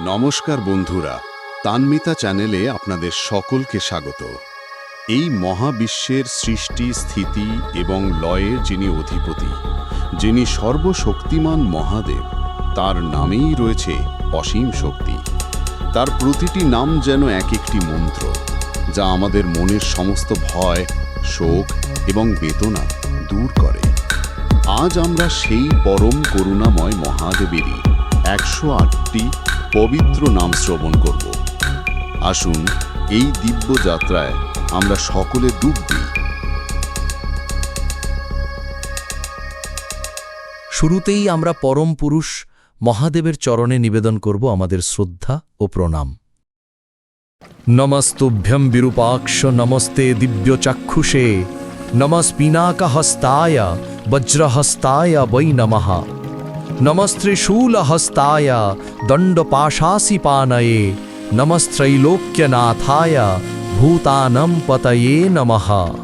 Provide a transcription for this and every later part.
নমস্কার বন্ধুরা, তান্মিতা চ্যানেলে আপনাদের সকলকে স্বাগত। এই মহাবিশ্বের সৃষ্টি, স্থিতি এবং লয়ের যিনি অধিপতি, যিনি সর্বশক্তিমান মহাদেব, তার নামেই রয়েছে অসীম শক্তি। তার প্রতিটি নাম যেন এক একটি মন্ত্র, যা আমাদের মনের সমস্ত ভয়, শোক এবং বেদনা দূর করে। আজ আমরা সেই পরম করুণাময় মহাদেবেরই একশো আটটি পবিত্র নাম শ্রবণ করব। আসুন, এই দিব্য যাত্রায় আমরা সকলে ডুব দিই। শুরুতেই আমরা পরম পুরুষ মহাদেবের চরণে নিবেদন করব আমাদের শ্রদ্ধা ও প্রণাম। নমস্তুভ্যম বিরূপাক্ষ নমস্তে দিব্য চাক্ষুষে, নমস্পিনাকহস্তায়, বজ্রহস্তায় বৈ নমঃ। নমস্ত্রিশূলহস্তায় দণ্ডপাশাসিপানয়ে নমস্ত্রৈলোক্যনাথায় ভূতানম পতয়ে নমঃ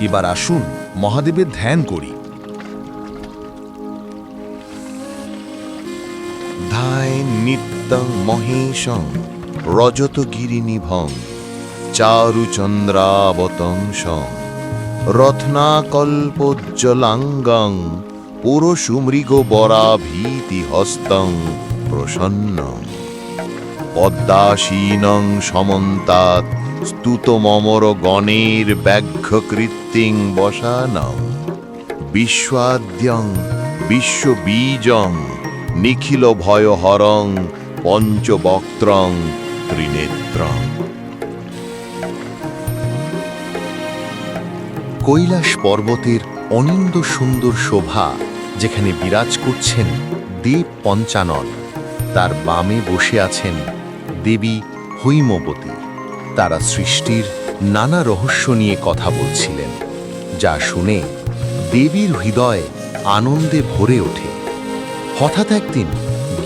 এবার আসুন মহাদেবের ধ্যান করি। ধায় নিত্যং মহেশং রজতগিরিনিভং চারুচন্দ্রাবতংসং। রত্নাকল্পোজ্জ্বলাঙ্গং হস্তং প্রসন্নং। পদ্মাসীনং সমন্তাৎ স্তুতমমর গণের ব্যাঘ্রকৃত্তিং বসানং। বিশ্বাদ্যং বিশ্ববীজং, নিখিল ভয়হরং, পঞ্চবক্ত্রং, ত্রিনেত্রং। কৈলাস পর্বতের অনিন্দ সুন্দর শোভা যেখানে বিরাজ করছেন দেব পঞ্চানন। তার বামে বসে আছেন দেবী হৈমবতী। তারা সৃষ্টির নানা রহস্য নিয়ে কথা বলছিলেন, যা শুনে দেবীর হৃদয় আনন্দে ভরে ওঠে। হঠাৎ একদিন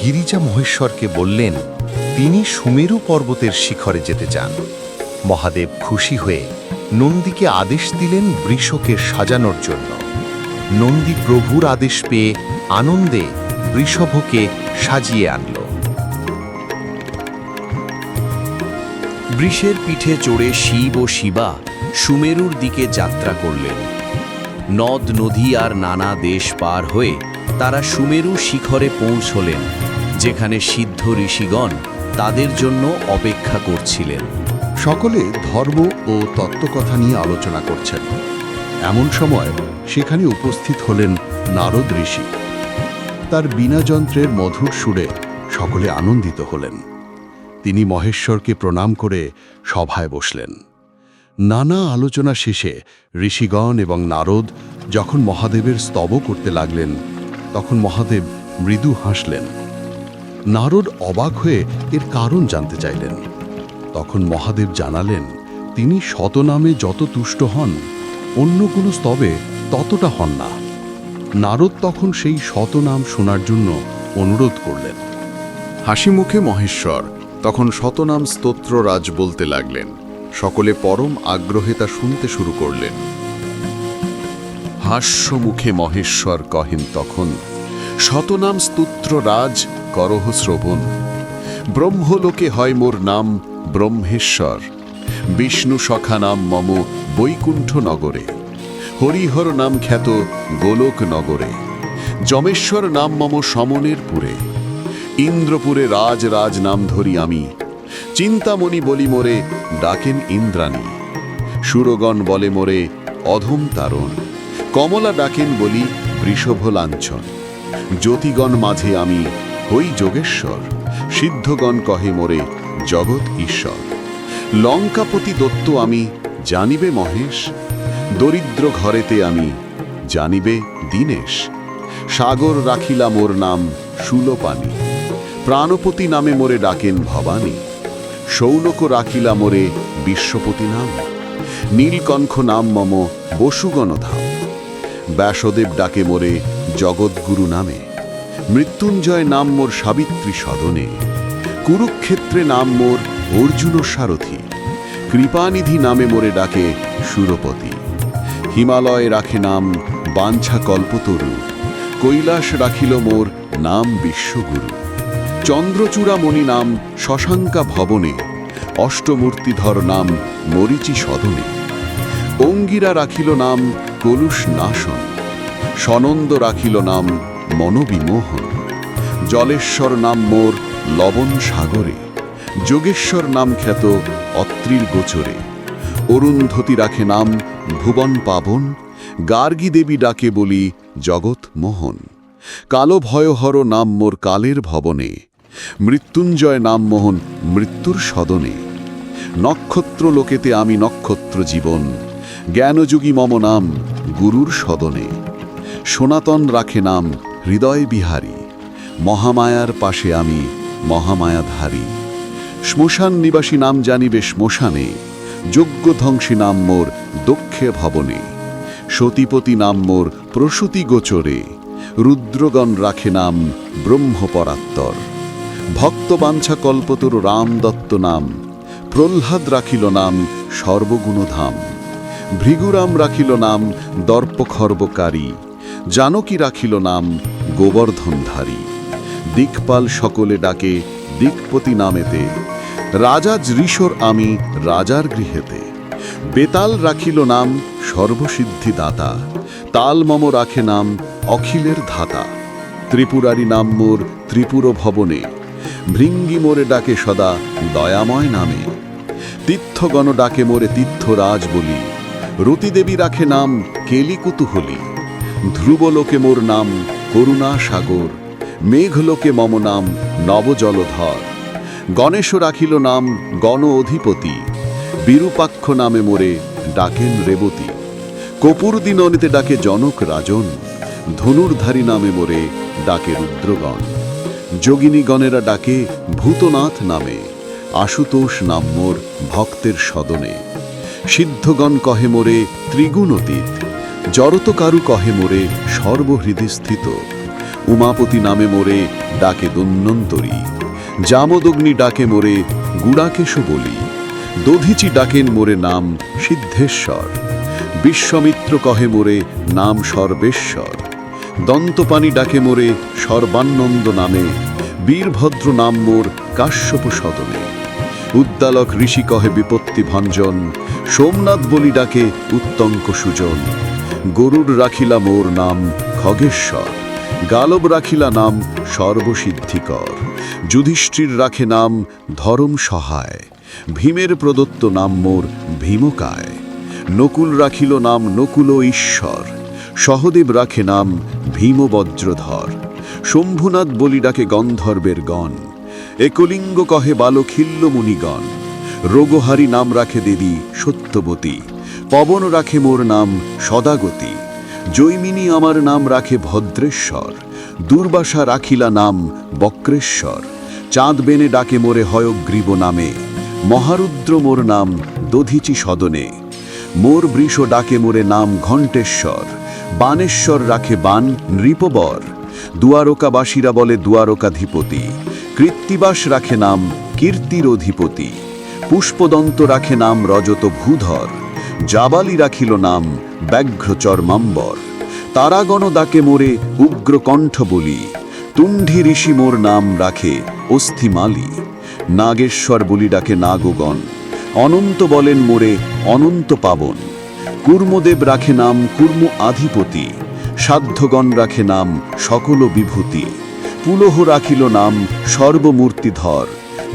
গিরিজা মহেশ্বরকে বললেন, তিনি সুমেরু পর্বতের শিখরে যেতে চান। মহাদেব খুশি হয়ে নন্দীকে আদেশ দিলেন বৃষকে সাজানোর জন্য। নন্দী প্রভুর আদেশ পেয়ে আনন্দে বৃষভকে সাজিয়ে আনল। বৃষের পিঠে চড়ে শিব ও শিবা সুমেরুর দিকে যাত্রা করলেন। নদ, নদী আর নানা দেশ পার হয়ে তারা সুমেরু শিখরে পৌঁছলেন, যেখানে সিদ্ধ ঋষিগণ তাদের জন্য অপেক্ষা করছিলেন। সকলে ধর্ম ও তত্ত্বকথা নিয়ে আলোচনা করছেন। এমন সময় সেখানে উপস্থিত হলেন নারদ ঋষি। তার বিনা যন্ত্রের মধুর সুরে সকলে আনন্দিত হলেন। তিনি মহেশ্বরকে প্রণাম করে সভায় বসলেন। নানা আলোচনা শেষে ঋষিগণ এবং নারদ যখন মহাদেবের স্তব করতে লাগলেন, তখন মহাদেব মৃদু হাসলেন। নারদ অবাক হয়ে এর কারণ জানতে চাইলেন। তখন মহাদেব জানালেন, তিনি শতনামে যত তুষ্ট হন, অন্য কোনো স্তবে ততটা হন না। নারদ তখন সেই শতনাম শোনার জন্য অনুরোধ করলেন। হাসি মুখে মহেশ্বর তখন শতনাম স্তোত্ররাজ বলতে লাগলেন। সকলে পরম আগ্রহে তা শুনতে শুরু করলেন। হাস্য মুখে মহেশ্বর কহেন তখন, শতনাম স্তোত্র রাজ করহ শ্রবণ। ব্রহ্মলোকে হয় মোর নাম ব্রহ্মেশ্বর। বিষ্ণু সখা নাম মম বৈকুণ্ঠ নগরে। হরিহর নাম খ্যাত গোলক নগরে। যমেশ্বর নাম মম সমনের পুরে ইন্দ্রপুরে রাজ রাজ নাম ধরি আমি। চিন্তামণি বলি মোরে ডাকেন ইন্দ্রাণী। সুরগণ বলে মোরে অধম তারণ। কমলা ডাকেন বলি বৃষভ লাঞ্ছন। জ্যোতিগণ মাঝে আমি হই যোগেশ্বর। সিদ্ধগণ কহে মোরে জগৎ ঈশ্বর। লঙ্কাপতি দত্ত আমি, জানিবে মহেশ। দরিদ্র ঘরেতে আমি, জানিবে দীনেশ। সাগর রাখিলা মোর নাম সুলোপানি। প্রাণপতি নামে মোরে ডাকেন ভবানী। শৌনক রাখিলা মোরে বিশ্বপতি নাম। নীলকণ্ঠ নাম মম বসুগণধাম ব্যাসদেব ডাকে মোরে জগৎগুরু নামে। মৃত্যুঞ্জয় নাম মোর সাবিত্রী সদনে। কুরুক্ষেত্রে নাম মোর অর্জুন সারথী। কৃপানিধি নামে মোরে ডাকে সুরপতি। হিমালয় রাখে নাম বাঞ্ছা কল্পতরু। কৈলাস রাখিল মোর নাম বিশ্বগুরু। চন্দ্রচূড়ামণি নাম শশাঙ্কা ভবনে। অষ্টমূর্তিধর নাম মরিচি সদনে। অঙ্গিরা রাখিল নাম কলুষ নাশন। সনন্দ রাখিল নাম মনোবিমোহন। জলেশ্বর নাম মোর লবণ সাগরে, যোগেশ্বর নাম খ্যাত অত্রির গোচরে। অরুন্ধতী রাখে নাম ভুবন পাবন, গার্গী দেবী ডাকে বলি জগৎ মোহন। কালো ভয়হর নাম মোর কালের ভবনে, মৃত্যুঞ্জয় নাম মোহন মৃত্যুর সদনে। নক্ষত্র লোকেতে আমি নক্ষত্র জীবন, জ্ঞানযুগী মম নাম গুরুর সদনে। সনাতন রাখে নাম হৃদয় বিহারী, মহামায়ার পাশে আমি মহামায়াধারী। শ্মশান নিবাসী নাম জানিবে শ্মশানে যজ্ঞ ধ্বংসী নাম মোর দক্ষে ভবনে। সতীপতি নাম মোর প্রসূতি গোচরে, রুদ্রগণ রাখে নাম ব্রহ্মপরাত্তর। ভক্তবাঞ্ছা কল্পতর রাম দত্ত নাম, প্রহ্লাদ রাখিল নাম সর্বগুণধাম। ভৃগুরাম রাখিল নাম দর্পখর্বকারী, জানকী রাখিল নাম গোবর্ধনধারী। দিকপাল সকলে ডাকে দিকপতি নামেতে, রাজা ঋষর আমি রাজার গৃহেতে। বেতাল রাখিল নাম সর্বসিদ্ধি দাতা তাল মম রাখে নাম অখিলের ধাতা। ত্রিপুরারি নাম মোর ত্রিপুর ভবনে ভৃঙ্গি মোরে ডাকে সদা দয়াময় নামে। তীর্থগণ ডাকে মোরে তীর্থরাজ বলি, রতিদেবী রাখে নাম কেলি কুতুহলী ধ্রুবলোকে মোর নাম করুণা সাগর মেঘলোকে মম নাম নবজলধর। গণেশ রাখিল নাম গণ অধিপতি বিরূপাক্ষ নামে মোরে ডাকেন রেবতী। কপুর দিননিতে ডাকে জনক রাজন। ধনুর্ধারী নামে মোরে ডাকে রুদ্রগণ। যোগিনীগণেরা ডাকে ভূতনাথ নামে। আশুতোষ নাম মোর ভক্তের সদনে। সিদ্ধগণ কহে মোরে ত্রিগুণতীত। জড়তকারু কহে মোরে সর্বহৃদয় স্থিত উমাপতি নামে মোরে ডাকে দন্যন্তরী। জামদগ্নি ডাকে মোরে গুড়াকেশ বলি। দধিচি ডাকেন মোরে নাম সিদ্ধেশ্বর। বিশ্বমিত্র কহে মোরে নাম সর্বেশ্বর। দন্তপানি ডাকে মোরে সর্বানন্দ নামে। বীরভদ্র নাম মোর কাশ্যপ সদনে। উদ্দালক ঋষি কহে বিপত্তি ভঞ্জন। সোমনাথ বলি ডাকে উত্তঙ্ক সুজন। গরুর রাখিলা মোর নাম খগেশ্বর। গালব রাখিলা নাম সর্বসিদ্ধিকর। যুধিষ্ঠির রাখে নাম ধরম সহায়। ভীমের প্রদত্ত নাম মোর ভীমকায়। নকুল রাখিল নাম নকুল ঈশ্বর। সহদেব রাখে নাম ভীমবজ্রধর। শম্ভুনাথ বলি ডাকে গন্ধর্বের গণ। একলিঙ্গ কহে বালখিল্য মুনিগণ। রোগহারি নাম রাখে দেবী সত্যবতী। পবন রাখে মোর নাম সদাগতী। জৈমিনী আমার নাম রাখে ভদ্রেশ্বর, দুর্বাসা রাখিলা নাম বক্রেশ্বর, চাঁদ বেনে ডাকে মোরে হয়গ্রীব নামে, মহারুদ্র মোর নাম দধিচি সদনে, মোর বৃষ ডাকে মোরে নাম ঘণ্টেশ্বর, বানেশ্বর রাখে বান নৃপবর, দুয়ারকাবাসীরা বলে দুয়ারকাধিপতি, কৃত্তিবাস রাখে নাম কীর্তির অধিপতি পুষ্পদন্ত রাখে নাম রজত ভূধর জাবালি রাখিল নাম ব্যাঘ্র চর্মাম্বর তারাগণ ডাকে মোরে উগ্র কণ্ঠ বলি। তুণ্ঢি ঋষি মোর নাম রাখে অস্থিমালি। নাগেশ্বর বলি ডাকে নাগগণ। অনন্ত বলেন মোরে অনন্ত পাবন। কুর্মদেব রাখে নাম কুর্ম আধিপতি। সাধ্যগণ রাখে নাম সকল বিভূতি। পুলহ রাখিল নাম সর্বমূর্তিধর।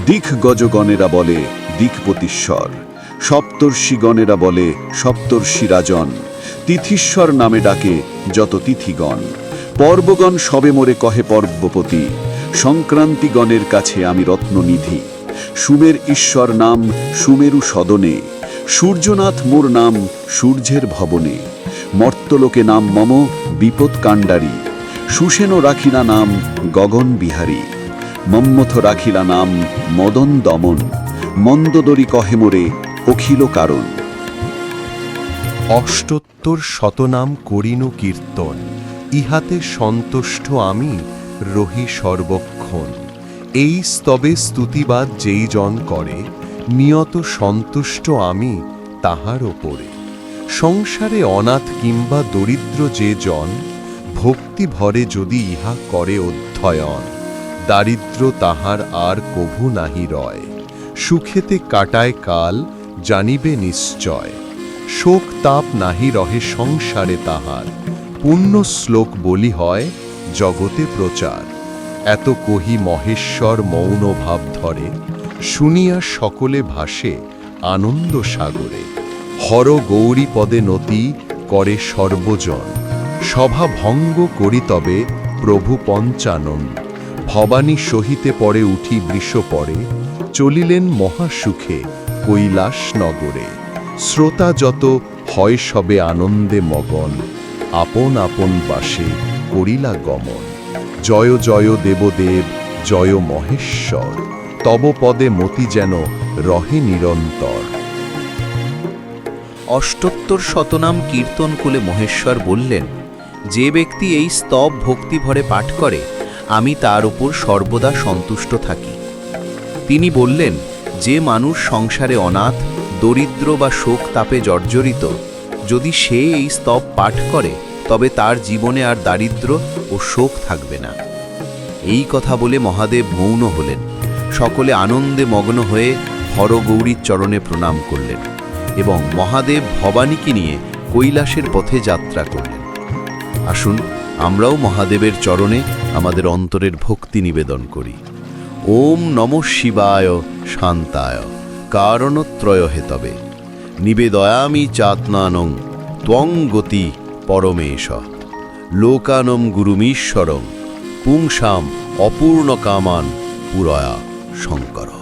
দিক গজগণেরা বলে দিকপতিশ্বর। সপ্তর্ষিগণেরা বলে সপ্তর্ষি রাজন তিথিশ্বর নামে ডাকে যত তিথিগণ। পর্বগণ সবে মোরে কহে পর্বপতি, সংক্রান্তিগণের কাছে আমি রত্ননিধি। সুমের ঈশ্বর নাম সুমেরু সদনে, সূর্যনাথ মোর নাম সূর্যের ভবনে। মর্তলোকে নাম মম বিপদ কাণ্ডারী সুসেন রাখিলা নাম গগন বিহারী। মম্মথ রাখিলা নাম মদন দমন, মন্দদরি কহে মোরে অখিল কারণ। অষ্টোত্তর শতনাম করিনু কীর্তন, ইহাতে সন্তুষ্ট আমি রহি সর্বক্ষণ। এই স্তবে স্তুতিবাদ যেই জন করে, নিয়ত সন্তুষ্ট আমি তাহার ওপরে। সংসারে অনাথ কিংবা দরিদ্র যে জন, ভক্তি ভরে যদি ইহা করে অধ্যয়ন, দারিদ্র তাহার আর কভু নাহি রয়। সুখেতে কাটায় কাল, জানিবে নিশ্চয়। শোক তাপ নাহি রহে সংসারে তাহার। পুণ্য শ্লোক বলি হয়, জগতে প্রচার। এত কহি মহেশ্বর মৌন ভাব ধরে, শুনিয়া সকলে ভাসে আনন্দ সাগরে। হর গৌরী পদে নতি করে সর্বজন। সভা ভঙ্গ করি তবে প্রভু পঞ্চানন। ভবানী সহিতে পরে উঠি বৃষ পরে। চলিলেন মহাসুখে কৈলাস নগরে শ্রোতা যত হয় সবে আনন্দে মগন, আপন আপন বাসে করিলা গমন। জয় জয় দেবদেব, জয় মহেশ্বর, তব পদে মতি যেন রহে নিরন্তর। অষ্টোত্তর শতনাম কীর্তন কুলে মহেশ্বর বললেন, যে ব্যক্তি এই স্তব ভক্তি ভরে পাঠ করে, আমি তার উপর সর্বদা সন্তুষ্ট থাকি। তিনি বললেন, যে মানুষ সংসারে অনাথ দরিদ্র বা শোক তাপে জর্জরিত। যদি সে এই স্তব পাঠ করে, তবে তার জীবনে আর দারিদ্র ও শোক থাকবে না। এই কথা বলে মহাদেব মৌন হলেন। সকলে আনন্দে মগ্ন হয়ে হরগৌরীর চরণে প্রণাম করলেন এবং মহাদেব ভবানীকে নিয়ে কৈলাসের পথে যাত্রা করলেন। আসুন, আমরাও মহাদেবের চরণে আমাদের অন্তরের ভক্তি নিবেদন করি। ওম নম শিবায়, শান্তায়। কারণত্রয় হেতবে নিবেদয়ামি চাতনানং ত্বং গতি পরমেশ। লোকানম গুরুমীশ্বরং পুংসাম অপূর্ণ কামান পুরয়া শঙ্কর।